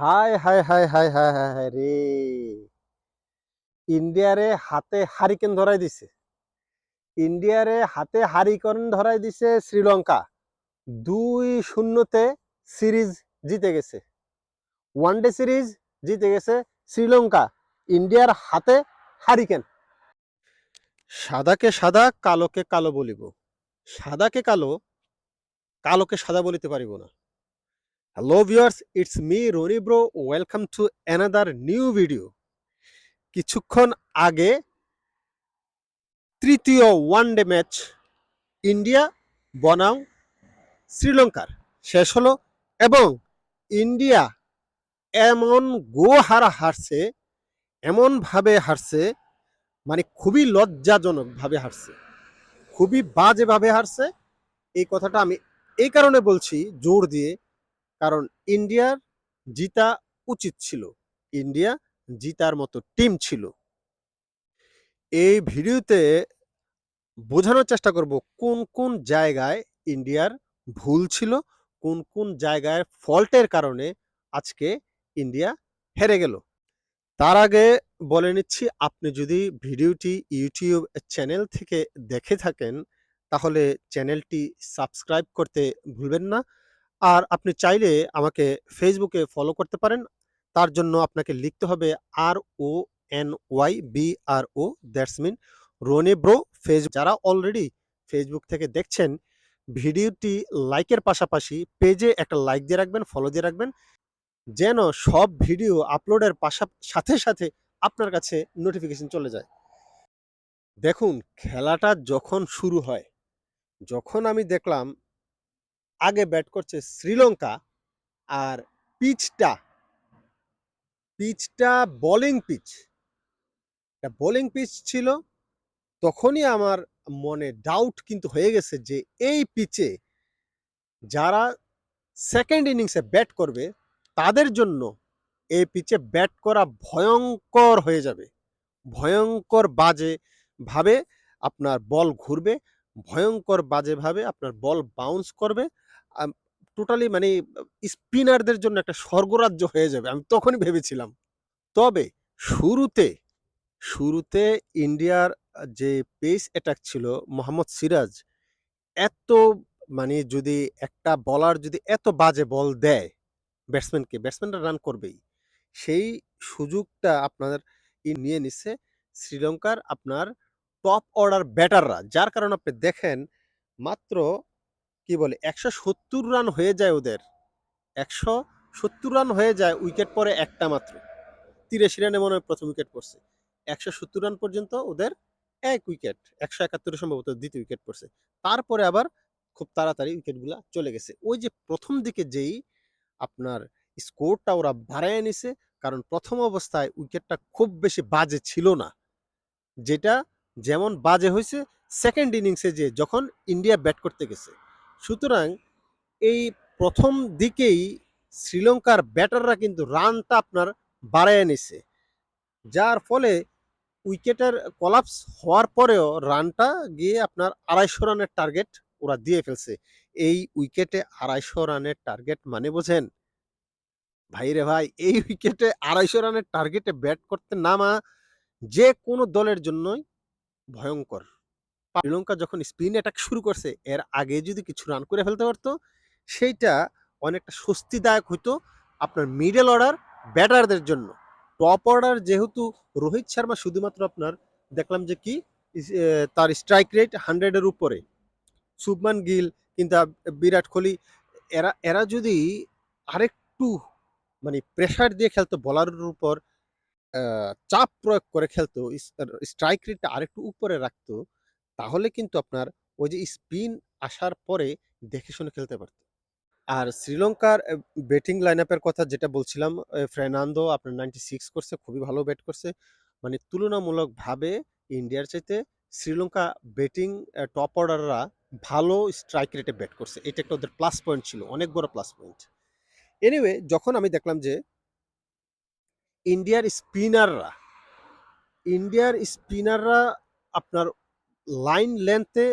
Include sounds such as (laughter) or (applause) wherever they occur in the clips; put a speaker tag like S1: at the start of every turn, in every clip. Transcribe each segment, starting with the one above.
S1: হায় হায় হায় হায় হায় হায় হায় রে। ইন্ডিয়ারে হাতে হারিকেন ধরাই দিছে। ইন্ডিয়ারে হাতে হারিকেন ধরাই দিছে শ্রীলঙ্কা। দুই শূন্যতে সিরিজ জিতে গেছে। ওয়ান ডে সিরিজ জিতে গেছে শ্রীলঙ্কা। ইন্ডিয়ার হাতে হারিকেন। সাদাকে সাদা, কালোকে কালো বলিব। সাদাকে কালো, কালোকে সাদা বলিতে পারিব না। Hello viewers it's me Rony bro welcome to another new video কিছুক্ষণ আগে তৃতীয় ওয়ানডে ম্যাচ ইন্ডিয়া বনাম শ্রীলঙ্কার শেষ হলো এবং ইন্ডিয়া এমন গো হারা হারছে, এমনভাবে হারছে মানে খুবই লজ্জাজনকভাবে হারছে, খুবই বাজেভাবে হারছে। এই কথাটা আমি এই কারণে বলছি, জোর দিয়ে কারণ ইন্ডিয়ার জিতা উচিত ছিল। ইন্ডিয়া জিতার মতো টিম ছিল। এই ভিডিওতে বোঝানোর চেষ্টা করব কোন কোন জায়গায় ইন্ডিয়ার ভুল ছিল, কোন কোন জায়গায় ফল্টের কারণে আজকে ইন্ডিয়া হেরে গেল। তার আগে বলে নিচ্ছি, আপনি যদি ভিডিওটি ইউটিউব চ্যানেল থেকে দেখে থাকেন, তাহলে চ্যানেলটি সাবস্ক্রাইব করতে ভুলবেন না। আর আপনি চাইলে আমাকে ফেসবুকে ফলো করতে পারেন। তার জন্য আপনাকে লিখতে হবে R O N Y B R O that's mean Rony bro face যারা অলরেডি ফেসবুক থেকে দেখছেন, ভিডিওটি লাইকের পাশাপাশি পেজে একটা লাইক দিয়ে রাখবেন ফলো দিয়ে রাখবেন। যেন সব ভিডিও আপলোডের পাশা সাথে সাথে আপনার কাছে নোটিফিকেশন চলে যায়। দেখুন, খেলাটা যখন শুরু হয়, যখন আমি দেখলাম আগে ব্যাট করছে শ্রীলঙ্কা আর পিচটা পিচটা বোলিং পিচ বোলিং পিচ ছিল, তখনই আমার মনে ডাউট কিন্তু হয়ে গেছে যে এই পিচে যারা সেকেন্ড ইনিংসে ব্যাট করবে, তাদের জন্য এই পিচে ব্যাট করা ভয়ঙ্কর হয়ে যাবে। ভয়ঙ্কর বাজে ভাবে আপনার বল ঘুরবে, ভয়ঙ্কর বাজেভাবে আপনার বল বাউন্স করবে টোটালি মানে স্পিনারদের জন্য একটা স্বর্গরাজ্য হয়ে যাবে, আমি তখনই ভেবেছিলাম। তবে শুরুতে শুরুতে ইন্ডিয়ার যে পেস অ্যাটাক ছিল মোহাম্মদ সিরাজ, এত মানে যদি একটা বলার যদি এত বাজে বল দেয় ব্যাটসম্যানকে ব্যাটসম্যানরা রান করবেই, সেই সুযোগটা আপনার নিয়ে নিচ্ছে শ্রীলঙ্কার আপনার টপ অর্ডার ব্যাটাররা যার কারণে আপনি দেখেন, মাত্র কি বলে, একশো সত্তর রান হয়ে যায় ওদের। একশো সত্তর রান হয়ে যায় উইকেট পরে একটা মাত্র। তিরাশি রানে মনে হয় প্রথম উইকেট পড়ছে। একশো সত্তর রান পর্যন্ত ওদের এক উইকেট একশো একাত্তরে সম্ভবত দ্বিতীয় উইকেট পড়ছে। তারপরে আবার খুব তাড়াতাড়ি উইকেটগুলা চলে গেছে। ওই যে প্রথম দিকে যেই আপনার স্কোরটা ওরা বাড়ায় নিছে, কারণ প্রথম অবস্থায় উইকেটটা খুব বেশি বাজে ছিল না। যেটা যেমন বাজে হয়েছে সেকেন্ড ইনিংসে যে যখন ইন্ডিয়া ব্যাট করতে গেছে সুতরাং এই প্রথম দিকেই শ্রীলঙ্কার ব্যাটাররা কিন্তু রানটা আপনার বাড়ায় নিছে। যার ফলে উইকেটের কলাপস হওয়ার পরেও রানটা গিয়ে আপনার আড়াইশো রানের টার্গেট ওরা দিয়ে ফেলছে। এই উইকেটে আড়াইশো রানের টার্গেট মানে বোঝেন? ভাই রে ভাই, এই উইকেটে আড়াইশো রানের টার্গেটে ব্যাট করতে নামা যে কোনো দলের জন্যই ভয়ঙ্কর। শ্রীলঙ্কা যখন স্পিন অ্যাটাক শুরু করছে, এর আগে যদি কিছু রান করে ফেলতে পারতো, সেইটা অনেকটা স্বস্তিদায়ক হতো আপনার মিডল অর্ডার ব্যাটারদের জন্য। টপ অর্ডার যেহেতু রোহিত শর্মা শুধুমাত্র আপনার দেখলাম যে কি তার স্ট্রাইক রেট হান্ড্রেডের উপরে। শুভমান গিল কিন্তু বিরাট কোহলি, এরা এরা যদি আরেকটু মানে প্রেশার দিয়ে খেলতো বলারের উপর চাপ প্রয়োগ করে খেলতো স্ট্রাইক রেটটা আরেকটু উপরে রাখতো তাহলে কিন্তু আপনার ওই যে স্পিন আসার পরে দেখে শুনে খেলতে পারতো। আর শ্রীলঙ্কার ব্যাটিং লাইন আপের কথা যেটা বলছিলাম ফ্রেনান্দো আপনার নাইনটি সিক্স করছে, খুবই ভালো ব্যাট করছে। মানে তুলনামূলকভাবে ইন্ডিয়ার চাইতে শ্রীলঙ্কা ব্যাটিং টপ অর্ডাররা ভালো স্ট্রাইক রেটে ব্যাট করছে। এটা একটা ওদের প্লাস পয়েন্ট ছিল, অনেক বড় প্লাস পয়েন্ট এনিওয়ে যখন আমি দেখলাম যে ইন্ডিয়ার স্পিনাররা ইন্ডিয়ার স্পিনাররা আপনার লাইন লেন্থে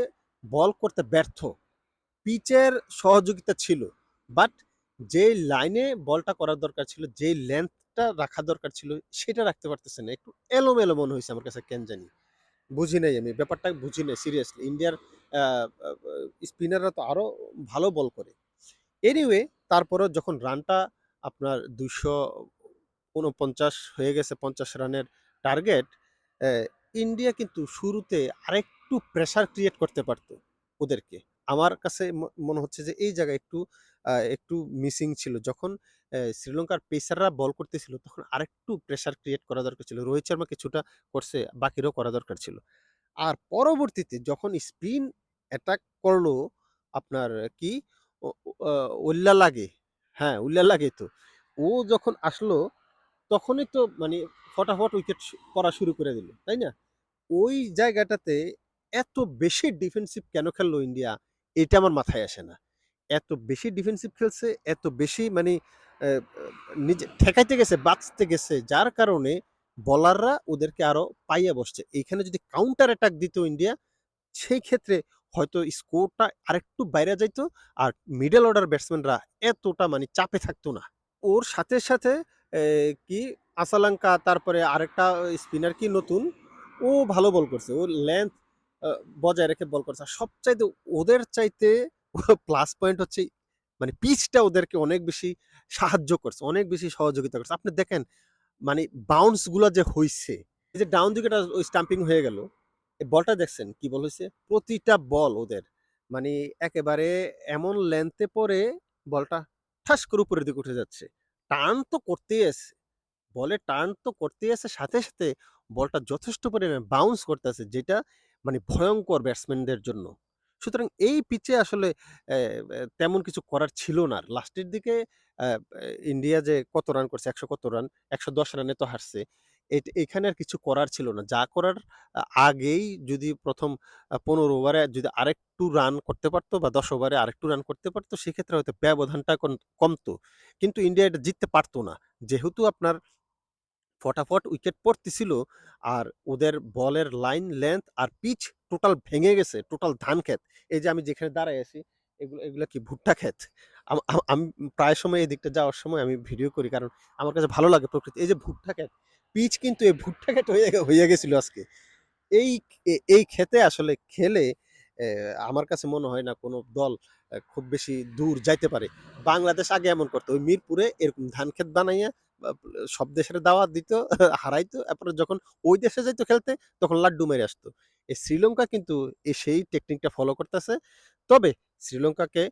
S1: বল করতে ব্যর্থ পিচের সহযোগিতা ছিল বাট যেই লাইনে বলটা করার দরকার ছিল, যেই লেন্থটা রাখা দরকার ছিল সেটা রাখতে পারতেছে না। একটু এলোমেলো মনে হয়েছে আমার কাছে কেন জানি। বুঝি নাই আমি। ব্যাপারটা বুঝি নাই সিরিয়াসলি। ইন্ডিয়ার স্পিনাররা তো আরও ভালো বল করে। এনিওয়ে তারপরেও যখন রানটা আপনার ২৪৯ হয়ে গেছে ৫০ রানের টার্গেট, ইন্ডিয়া কিন্তু শুরুতে আরেকটু প্রেশার ক্রিয়েট করতে পারতো ওদেরকে। আমার কাছে মনে হচ্ছে যে এই জায়গায় একটু একটু মিসিং ছিল। যখন শ্রীলঙ্কার পেসাররা বল করতেছিল তখন আরেকটু প্রেশার ক্রিয়েট করা দরকার ছিল। রোহিত শর্মা কিছুটা করছে, বাকিরও করা দরকার ছিল। আর পরবর্তীতে যখন স্পিন অ্যাটাক করল আপনার কি ও লাগে হ্যাঁ হ্যাঁ, উল্লালাগে তো। ও যখন আসলো তখনই তো মানে ফটাফট উইকেট পড়া শুরু করে দিল। তাই না? ওই জায়গাটাতে এত বেশি ডিফেন্সিভ কেন খেললো ইন্ডিয়া? এটা আমার মাথায় আসে না। এত বেশি ডিফেন্সিভ খেলছে, এত বেশি মানে নিজে ঠেকাইতে গেছে, বাঁচতে গেছে। যার কারণে বলাররা ওদেরকে আরও পাইয়া বসছে। এইখানে যদি কাউন্টার অ্যাটাক দিত ইন্ডিয়া, সেই ক্ষেত্রে হয়তো স্কোরটা আরেকটু বাইরে যাইতো আর মিডল অর্ডার ব্যাটসম্যানরা এতটা মানে চাপে থাকতো না। ওর সাথে, সাথে কি আসালাঙ্কা তারপরে আরেকটা স্পিনার কি নতুন, ও ভালো বল করছে। ও আ বজায় রেখে বল করছে। সবচাইতে ওদের চাইতে (laughs) প্লাস পয়েন্ট হচ্ছে মানে পিচটা ওদেরকে অনেক বেশি সাহায্য করছে, অনেক বেশি সহযোগিতা করছে। আপনি দেখেন মানে বাউন্সগুলা যে হইছে, এই যে ডাউন উইকেটটা ওই স্টাম্পিং হয়ে গেল। বলটা দেখছেন কি বল হইছে? প্রতিটা বল ওদের মানে একেবারে এমন লেন্থে পরে বলটা ঠাস করে উপরের দিকে উঠে যাচ্ছে। টার্ন তো করতেই আছে। বলে টার্ন তো করতেই আছে সাথে, সাথে বলটা যথেষ্ট পরিমাণে বাউন্স করতেছে যেটা মানে ভয়ঙ্কর ব্যাটসম্যানদের জন্য। সুতরাং এই পিচে আসলে তেমন কিছু করার ছিল না। লাস্টের দিকে ইন্ডিয়া যে কত রান করছে, ১০০ কত রান, ১১০ রানে তো হারছে। এখানে আর কিছু করার ছিল না। যা করার আগেই যদি প্রথম পনেরো ওভারে যদি আরেকটু রান করতে পারত বা ১০ ওভারে আরেকটু রান করতে পারতো সেক্ষেত্রে হয়তো ব্যবধানটা কমতো। কিন্তু ইন্ডিয়া এটা জিততে পারতো না। যেহেতু আপনার ফটাফট উইকেট পড়তেছিল আর ওদের বলের লাইন, লেংথ আর পিচ টোটাল ভেঙে গেছে। টোটাল ধান ক্ষেত। এই যে আমি যেখানে দাঁড়ায় আছি এগুলো এগুলো কি ভুট্টা ক্ষেত। আমি প্রায় সময় এদিকটা যাওয়ার সময় আমি ভিডিও করি কারণ আমার কাছে ভালো লাগে প্রকৃতি। এই যে ভুট্টা ক্ষেত, পিচ কিন্তু এই ভুট্টা ক্ষেত হয়ে গে হইয়া গেছিল আজকে। এই এই ক্ষেতে আসলে খেলে আমার কাছে মনে হয় না কোনো দল খুব বেশি দূর যাইতে পারে। বাংলাদেশ আগে এমন করতো ওই মিরপুরে এরকম ধান ক্ষেত বানাইয়া সব দেশের দাওয়াত দিত, (laughs) হারাইতো। তারপরে যখন ওই দেশে যাইতো খেলতে তখন লাড্ডু মেরে আসতো। এই শ্রীলঙ্কা কিন্তু সেই টেকনিকটা ফলো করতেছে। তবে শ্রীলঙ্কাকে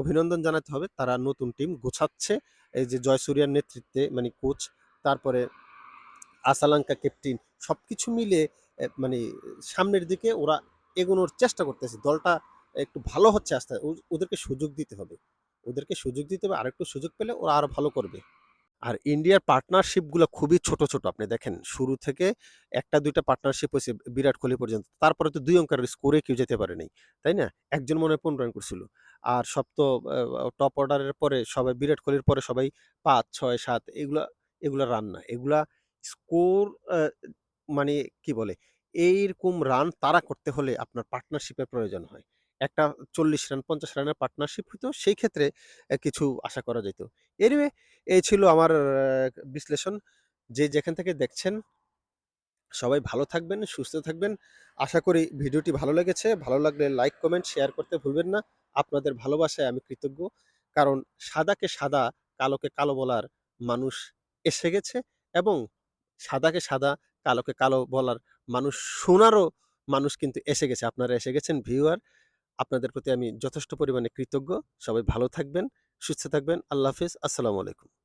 S1: অভিনন্দন জানাতে হবে। তারা নতুন টিম গোছাচ্ছে। এই যে জয়সূর্যার নেতৃত্বে মানে কোচ, তারপরে আসালাঙ্কা ক্যাপ্টেন সবকিছু মিলে মানে সামনের দিকে ওরা এগোনোর চেষ্টা করতেছে। দলটা একটু ভালো হচ্ছে আস্তে ওদেরকে সুযোগ দিতে হবে। ওদেরকে সুযোগ দিতে হবে। আরেকটু সুযোগ পেলে ওরা আরও ভালো করবে। আর ইন্ডিয়ার পার্টনারশিপগুলো খুবই ছোট, ছোট। আপনি দেখেন শুরু থেকে একটা দুইটা পার্টনারশিপ হয়েছে বিরাট কোহলি পর্যন্ত। তারপরে তো দুই অঙ্কের স্কোরে কেউ যেতে পারে নাই। তাই না? একজন মনে হয় ১৫ রান করছিল। আর সব তো টপ অর্ডারের পরে সবাই বিরাট কোহলির পরে সবাই ৫, ৬, ৭ এগুলা এগুলা রান না। এগুলা স্কোর মানে কি বলে? এইরকম রান তারা করতে হলে আপনার পার্টনারশিপের প্রয়োজন হয়। একটা ৪০ রান ৫০ রানের পার্টনারশিপ হইতো সেই ক্ষেত্রে কিছু আশা করা যেত এনিওয়ে এই ছিল আমার বিশ্লেষণ। যে যেখান থেকে দেখছেন সবাই ভালো থাকবেন, সুস্থ থাকবেন। আশা করি ভিডিওটি ভালো লেগেছে। ভালো লাগলে লাইক, কমেন্ট, শেয়ার করতে ভুলবেন না। আপনাদের ভালোবাসায় আমি কৃতজ্ঞ। কারণ সাদাকে সাদা, কালোকে কালো বলার মানুষ এসে গেছে এবং সাদাকে সাদা, কালোকে কালো বলার মানুষ শোনারও মানুষ কিন্তু এসে গেছে। আপনারা এসে গেছেন ভিউয়ার। আপনাদের প্রতি আমি যথেষ্ট পরিমাণে কৃতজ্ঞ। সবাই ভালো থাকবেন, সুস্থ থাকবেন। আল্লাহ হাফিজ আসসালামু আলাইকুম।